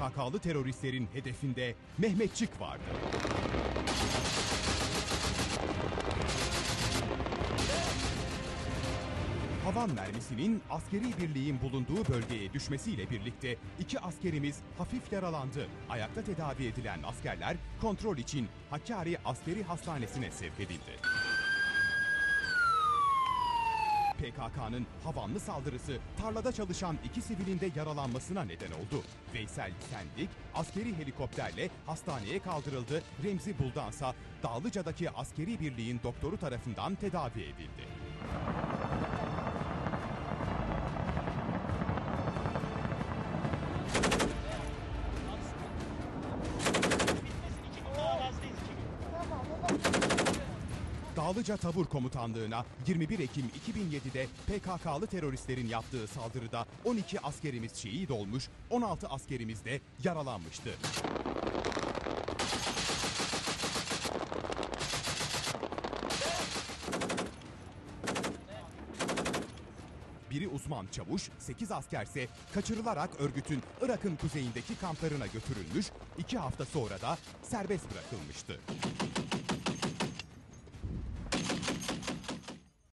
PKK'lı teröristlerin hedefinde Mehmetçik vardı. Havan mermisinin askeri birliğin bulunduğu bölgeye düşmesiyle birlikte iki askerimiz hafif yaralandı. Ayakta tedavi edilen askerler kontrol için Hakkari Askeri Hastanesi'ne sevk edildi. PKK'nın havanlı saldırısı tarlada çalışan iki sivilin de yaralanmasına neden oldu. Veysel Sendik askeri helikopterle hastaneye kaldırıldı. Remzi Buldansa Dağlıca'daki askeri birliğin doktoru tarafından tedavi edildi. Dağlıca Tabur Komutanlığı'na 21 Ekim 2007'de PKK'lı teröristlerin yaptığı saldırıda 12 askerimiz şehit olmuş, 16 askerimiz de yaralanmıştı. Biri uzman çavuş, 8 askerse kaçırılarak örgütün Irak'ın kuzeyindeki kamplarına götürülmüş, 2 hafta sonra da serbest bırakılmıştı.